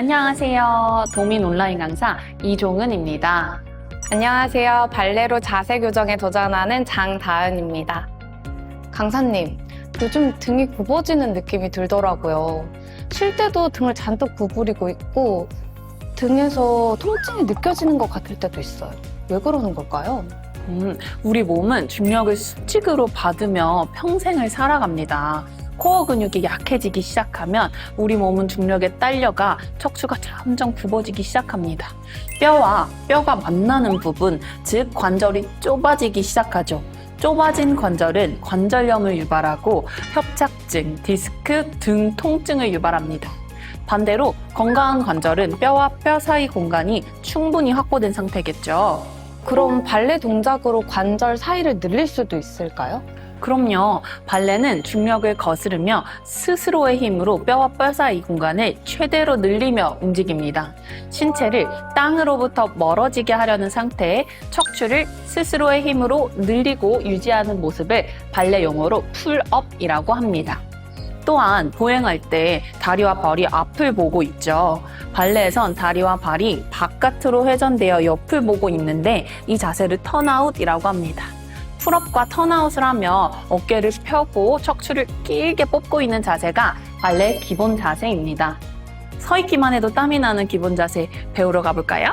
안녕하세요. 도민 온라인 강사 이종은입니다. 안녕하세요. 발레로 자세 교정에 도전하는 장다은입니다. 강사님, 요즘 등이 굽어지는 느낌이 들더라고요. 쉴 때도 등을 잔뜩 구부리고 있고 등에서 통증이 느껴지는 것 같을 때도 있어요. 왜 그러는 걸까요? 음, 우리 몸은 중력을 수직으로 받으며 평생을 살아갑니다. 코어 근육이 약해지기 시작하면 우리 몸은 중력에 딸려가 척추가 점점 굽어지기 시작합니다. 뼈와 뼈가 만나는 부분, 즉 관절이 좁아지기 시작하죠. 좁아진 관절은 관절염을 유발하고 협착증, 디스크, 등 통증을 유발합니다. 반대로 건강한 관절은 뼈와 뼈 사이 공간이 충분히 확보된 상태겠죠. 그럼 발레 동작으로 관절 사이를 늘릴 수도 있을까요? 그럼요. 발레는 중력을 거스르며 스스로의 힘으로 뼈와 뼈 사이 공간을 최대로 늘리며 움직입니다. 신체를 땅으로부터 멀어지게 하려는 상태에 척추를 스스로의 힘으로 늘리고 유지하는 모습을 발레 용어로 풀업이라고 합니다. 또한 보행할 때 다리와 발이 앞을 보고 있죠. 발레에선 다리와 발이 바깥으로 회전되어 옆을 보고 있는데 이 자세를 턴아웃이라고 합니다. 풀업과 턴아웃을 하며 어깨를 펴고 척추를 길게 뽑고 있는 자세가 발레 기본 자세입니다. 서 있기만 해도 땀이 나는 기본 자세 배우러 가볼까요?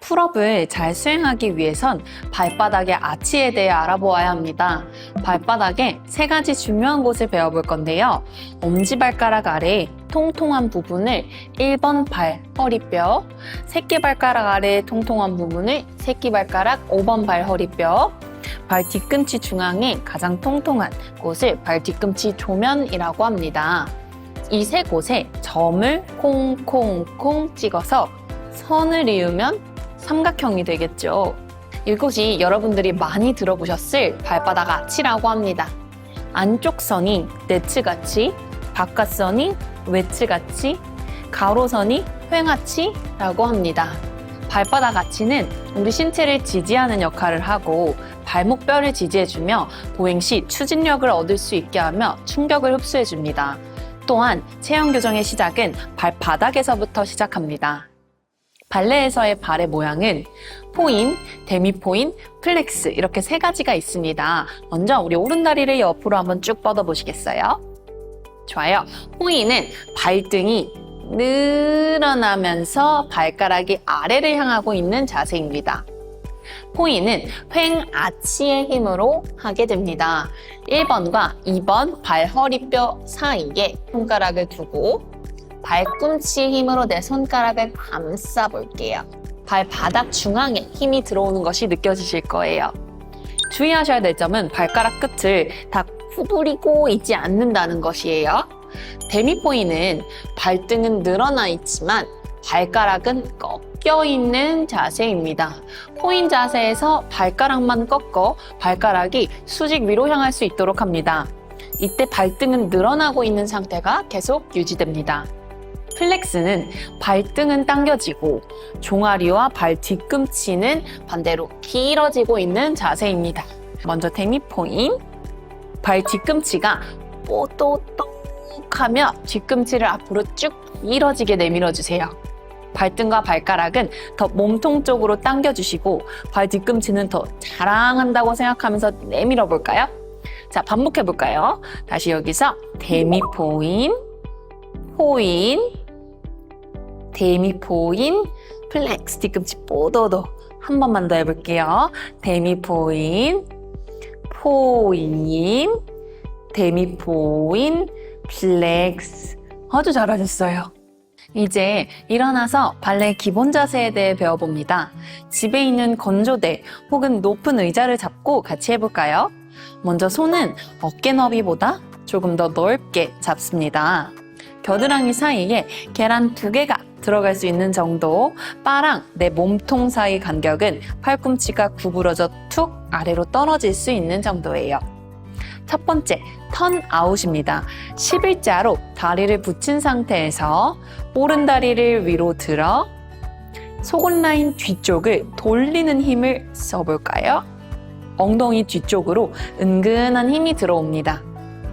풀업을 잘 수행하기 위해선 발바닥의 아치에 대해 알아보아야 합니다. 발바닥에 세 가지 중요한 곳을 배워볼 건데요. 엄지발가락 아래 통통한 부분을 1번 발 허리뼈, 새끼발가락 아래 통통한 부분을 새끼발가락 5번 발 허리뼈, 발 뒤꿈치 중앙에 가장 통통한 곳을 발 뒤꿈치 조면이라고 합니다. 이 세 곳에 점을 콩콩콩 찍어서 선을 이으면 삼각형이 되겠죠. 이곳이 여러분들이 많이 들어보셨을 발바닥 아치라고 합니다. 안쪽 선이 네츠같이, 바깥선이 웨츠같이, 가로선이 횡아치라고 합니다. 발바닥 아치는 우리 신체를 지지하는 역할을 하고 발목뼈를 지지해주며 보행 시 추진력을 얻을 수 있게 하며 충격을 흡수해줍니다. 또한 체형 교정의 시작은 발바닥에서부터 시작합니다. 발레에서의 발의 모양은 포인, 데미포인, 플렉스 이렇게 세 가지가 있습니다. 먼저 우리 오른 다리를 옆으로 한번 쭉 뻗어 보시겠어요? 좋아요. 포인은 발등이 늘어나면서 발가락이 아래를 향하고 있는 자세입니다. 포인은 횡아치의 힘으로 하게 됩니다. 1번과 2번 발 허리뼈 사이에 손가락을 두고 발꿈치 힘으로 내 손가락을 감싸 볼게요. 발바닥 중앙에 힘이 들어오는 것이 느껴지실 거예요. 주의하셔야 될 점은 발가락 끝을 다 구부리고 있지 않는다는 것이에요. 데미포인은 발등은 늘어나 있지만 발가락은 꺾여 있는 자세입니다. 포인 자세에서 발가락만 꺾어 발가락이 수직 위로 향할 수 있도록 합니다. 이때 발등은 늘어나고 있는 상태가 계속 유지됩니다. 플렉스는 발등은 당겨지고 종아리와 발 뒤꿈치는 반대로 길어지고 있는 자세입니다. 먼저 데미 포인, 발 뒤꿈치가 뽀또똑하며 뒤꿈치를 앞으로 쭉 길어지게 내밀어 주세요. 발등과 발가락은 더 몸통 쪽으로 당겨주시고 발 뒤꿈치는 더 자랑한다고 생각하면서 내밀어 볼까요? 자, 반복해 볼까요? 다시 여기서 데미포인, 포인, 데미포인, 플렉스 뒤꿈치 뽀도도 한 번만 더 해볼게요. 데미포인, 포인, 데미포인, 플렉스. 아주 잘하셨어요. 이제 일어나서 발레 기본 자세에 대해 배워봅니다. 집에 있는 건조대 혹은 높은 의자를 잡고 같이 해볼까요? 먼저 손은 어깨 너비보다 조금 더 넓게 잡습니다. 겨드랑이 사이에 계란 두 개가 들어갈 수 있는 정도 바랑 내 몸통 사이 간격은 팔꿈치가 구부러져 툭 아래로 떨어질 수 있는 정도예요. 첫 번째, 턴 아웃입니다. 11자로 다리를 붙인 상태에서 오른 다리를 위로 들어 속옷 라인 뒤쪽을 돌리는 힘을 써볼까요? 엉덩이 뒤쪽으로 은근한 힘이 들어옵니다.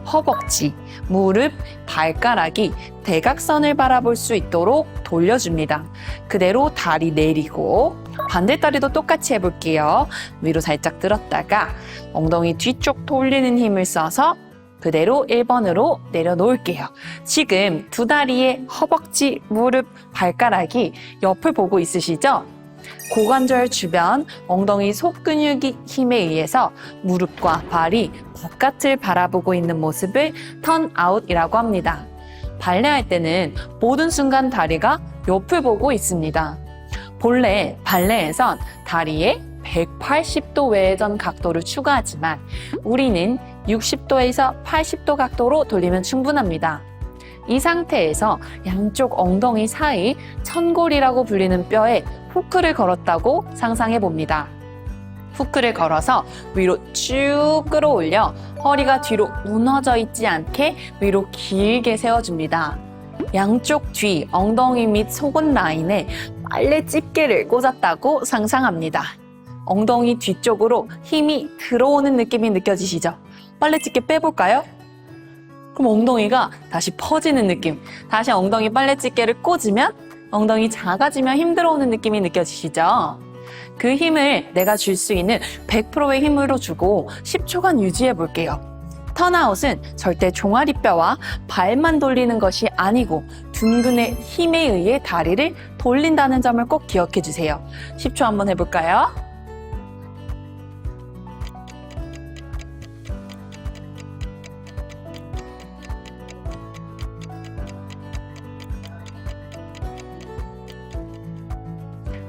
허벅지, 무릎, 발가락이 대각선을 바라볼 수 있도록 돌려줍니다. 그대로 다리 내리고 반대 다리도 똑같이 해볼게요. 위로 살짝 들었다가 엉덩이 뒤쪽 돌리는 힘을 써서 그대로 1번으로 내려놓을게요. 지금 두 다리의 허벅지, 무릎, 발가락이 옆을 보고 있으시죠? 고관절 주변 엉덩이 속 근육이 힘에 의해서 무릎과 발이 바깥을 바라보고 있는 모습을 턴아웃이라고 합니다. 발레할 때는 모든 순간 다리가 옆을 보고 있습니다. 본래 발레에선 다리에 180도 외전 각도를 추가하지만 우리는 60도에서 80도 각도로 돌리면 충분합니다. 이 상태에서 양쪽 엉덩이 사이 천골이라고 불리는 뼈에 후크를 걸었다고 상상해 봅니다. 후크를 걸어서 위로 쭉 끌어올려 허리가 뒤로 무너져 있지 않게 위로 길게 세워줍니다. 양쪽 뒤 엉덩이 및 속은 라인에 빨래 집게를 꽂았다고 상상합니다. 엉덩이 뒤쪽으로 힘이 들어오는 느낌이 느껴지시죠? 빨래 집게 빼볼까요? 그럼 엉덩이가 다시 퍼지는 느낌. 다시 엉덩이 빨래 집게를 꽂으면 엉덩이 작아지면 힘 들어오는 느낌이 느껴지시죠? 그 힘을 내가 줄 수 있는 100%의 힘으로 주고 10초간 유지해 볼게요. 턴아웃은 절대 종아리뼈와 발만 돌리는 것이 아니고 둔근의 힘에 의해 다리를 돌린다는 점을 꼭 기억해 주세요. 10초 한번 해볼까요?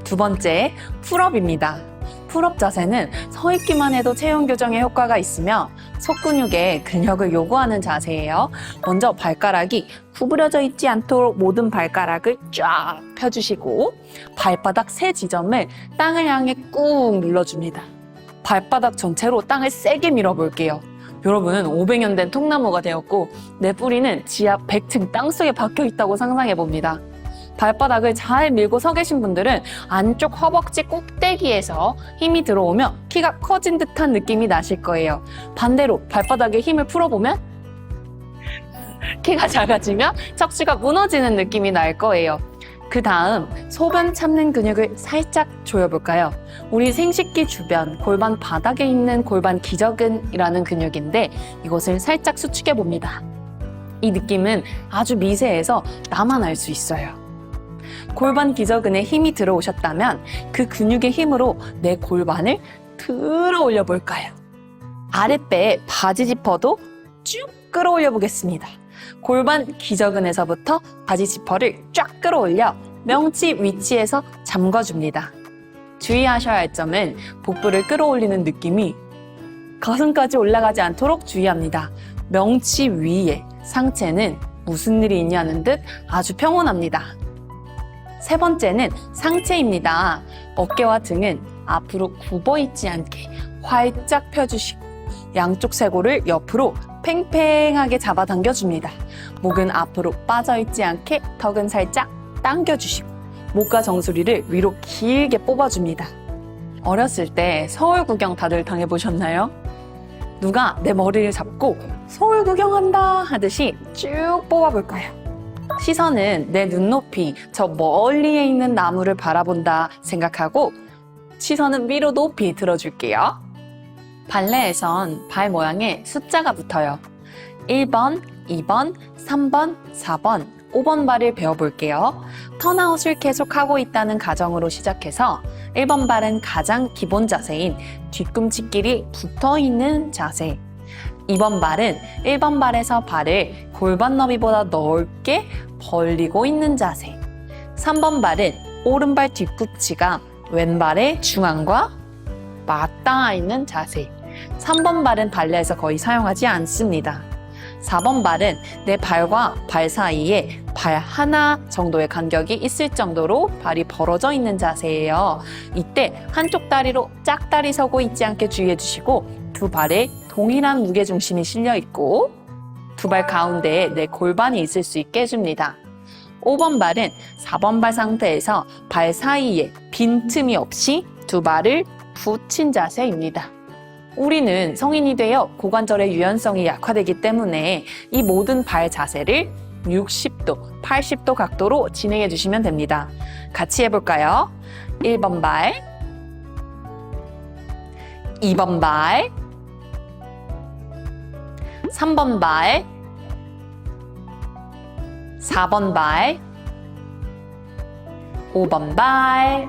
두 번째, 풀업입니다. 풀업 자세는 서 있기만 해도 체형 교정에 효과가 있으며 속근육에 근력을 요구하는 자세예요. 먼저 발가락이 구부려져 있지 않도록 모든 발가락을 쫙 펴주시고 발바닥 세 지점을 땅을 향해 꾹 눌러줍니다. 발바닥 전체로 땅을 세게 밀어볼게요. 여러분, 500년 된 통나무가 되었고 내 뿌리는 지하 100층 땅속에 박혀 있다고 상상해 봅니다. 발바닥을 잘 밀고 서 계신 분들은 안쪽 허벅지 꼭대기에서 힘이 들어오며 키가 커진 듯한 느낌이 나실 거예요. 반대로 발바닥에 힘을 풀어보면 키가 작아지며 척추가 무너지는 느낌이 날 거예요. 그 다음 소변 참는 근육을 살짝 조여볼까요? 우리 생식기 주변 골반 바닥에 있는 골반 기저근이라는 근육인데 이것을 살짝 수축해 봅니다. 이 느낌은 아주 미세해서 나만 알 수 있어요. 골반 기저근에 힘이 들어오셨다면 그 근육의 힘으로 내 골반을 들어 올려 볼까요? 아랫배에 바지 지퍼도 쭉 끌어올려 보겠습니다. 골반 기저근에서부터 바지 지퍼를 쫙 끌어올려 명치 위치에서 잠궈줍니다. 주의하셔야 할 점은 복부를 끌어올리는 느낌이 가슴까지 올라가지 않도록 주의합니다. 명치 위에 상체는 무슨 일이 있냐는 듯 아주 평온합니다. 세 번째는 상체입니다. 어깨와 등은 앞으로 굽어 있지 않게 활짝 펴주시고 양쪽 쇄골을 옆으로 팽팽하게 잡아당겨줍니다. 목은 앞으로 빠져 있지 않게 턱은 살짝 당겨주시고 목과 정수리를 위로 길게 뽑아줍니다. 어렸을 때 서울 구경 다들 당해보셨나요? 누가 내 머리를 잡고 서울 구경한다 하듯이 쭉 뽑아볼까요? 시선은 내 눈높이, 저 멀리에 있는 나무를 바라본다 생각하고 시선은 위로 높이 들어줄게요. 발레에선 발 모양에 숫자가 붙어요. 1번, 2번, 3번, 4번, 5번 발을 배워볼게요. 턴아웃을 계속하고 있다는 가정으로 시작해서 1번 발은 가장 기본 자세인 뒤꿈치끼리 붙어 있는 자세. 2번 발은 1번 발에서 발을 골반 너비보다 넓게 벌리고 있는 자세. 3번 발은 오른발 뒤꿈치가 왼발의 중앙과 맞닿아 있는 자세. 3번 발은 발레에서 거의 사용하지 않습니다. 4번 발은 내 발과 발 사이에 발 하나 정도의 간격이 있을 정도로 발이 벌어져 있는 자세예요. 이때 한쪽 다리로 짝다리 서고 있지 않게 주의해 주시고 두 발에 동일한 무게 중심이 실려 있고 두 발 가운데에 내 골반이 있을 수 있게 해줍니다. 5번 발은 4번 발 상태에서 발 사이에 빈틈이 없이 두 발을 붙인 자세입니다. 우리는 성인이 되어 고관절의 유연성이 약화되기 때문에 이 모든 발 자세를 60도, 80도 각도로 진행해 주시면 됩니다. 같이 해볼까요? 1번 발, 2번 발, 3번 발, 4번 발, 5번 발.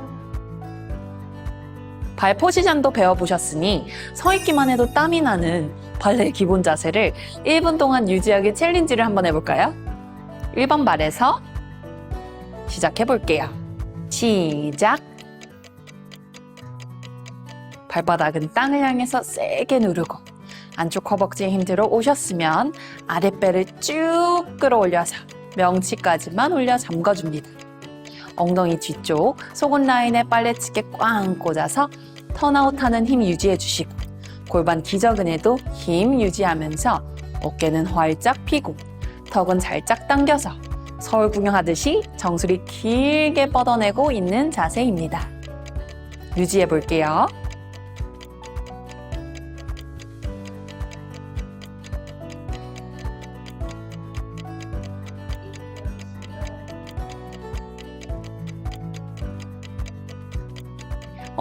발 포지션도 배워보셨으니 서 있기만 해도 땀이 나는 발레 기본 자세를 1분 동안 유지하기 챌린지를 한번 해볼까요? 1번 발에서 시작해볼게요. 시작. 발바닥은 땅을 향해서 세게 누르고 안쪽 허벅지에 힘 들어 오셨으면 아랫배를 쭉 끌어올려서 명치까지만 올려 잠궈줍니다. 엉덩이 뒤쪽 속은 라인에 빨래치게 꽝 꽂아서 턴아웃 하는 힘 유지해 주시고 골반 기저근에도 힘 유지하면서 어깨는 활짝 펴고 턱은 살짝 당겨서 서울 구경하듯이 정수리 길게 뻗어내고 있는 자세입니다. 유지해 볼게요.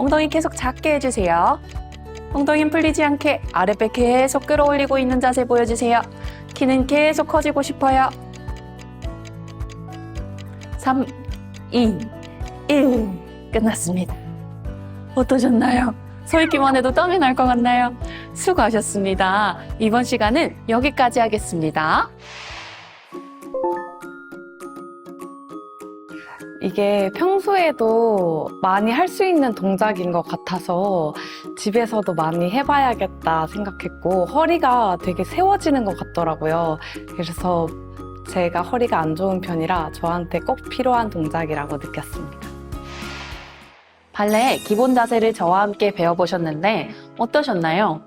엉덩이 계속 작게 해주세요. 엉덩이 힘 풀리지 않게 아랫배 계속 끌어올리고 있는 자세 보여주세요. 키는 계속 커지고 싶어요. 3, 2, 1. 끝났습니다. 어떠셨나요? 서 있기만 해도 땀이 날 것 같나요? 수고하셨습니다. 이번 시간은 여기까지 하겠습니다. 이게 평소에도 많이 할 수 있는 동작인 것 같아서 집에서도 많이 해봐야겠다 생각했고 허리가 되게 세워지는 것 같더라고요. 그래서 제가 허리가 안 좋은 편이라 저한테 꼭 필요한 동작이라고 느꼈습니다. 발레 기본 자세를 저와 함께 배워보셨는데 어떠셨나요?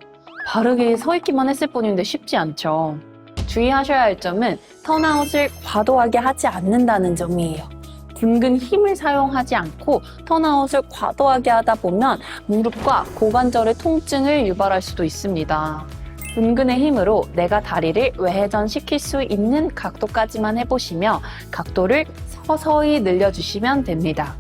바르게 서 있기만 했을 뿐인데 쉽지 않죠. 주의하셔야 할 점은 턴아웃을 과도하게 하지 않는다는 점이에요. 둥근 힘을 사용하지 않고 턴아웃을 과도하게 하다 보면 무릎과 고관절의 통증을 유발할 수도 있습니다. 둥근의 힘으로 내가 다리를 외회전시킬 수 있는 각도까지만 해보시며 각도를 서서히 늘려주시면 됩니다.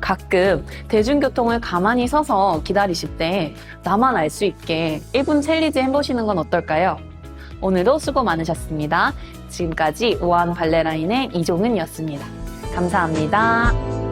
가끔 대중교통을 가만히 서서 기다리실 때 나만 알 수 있게 1분 챌린지 해보시는 건 어떨까요? 오늘도 수고 많으셨습니다. 지금까지 우아한 발레라인의 이종은이었습니다. 감사합니다.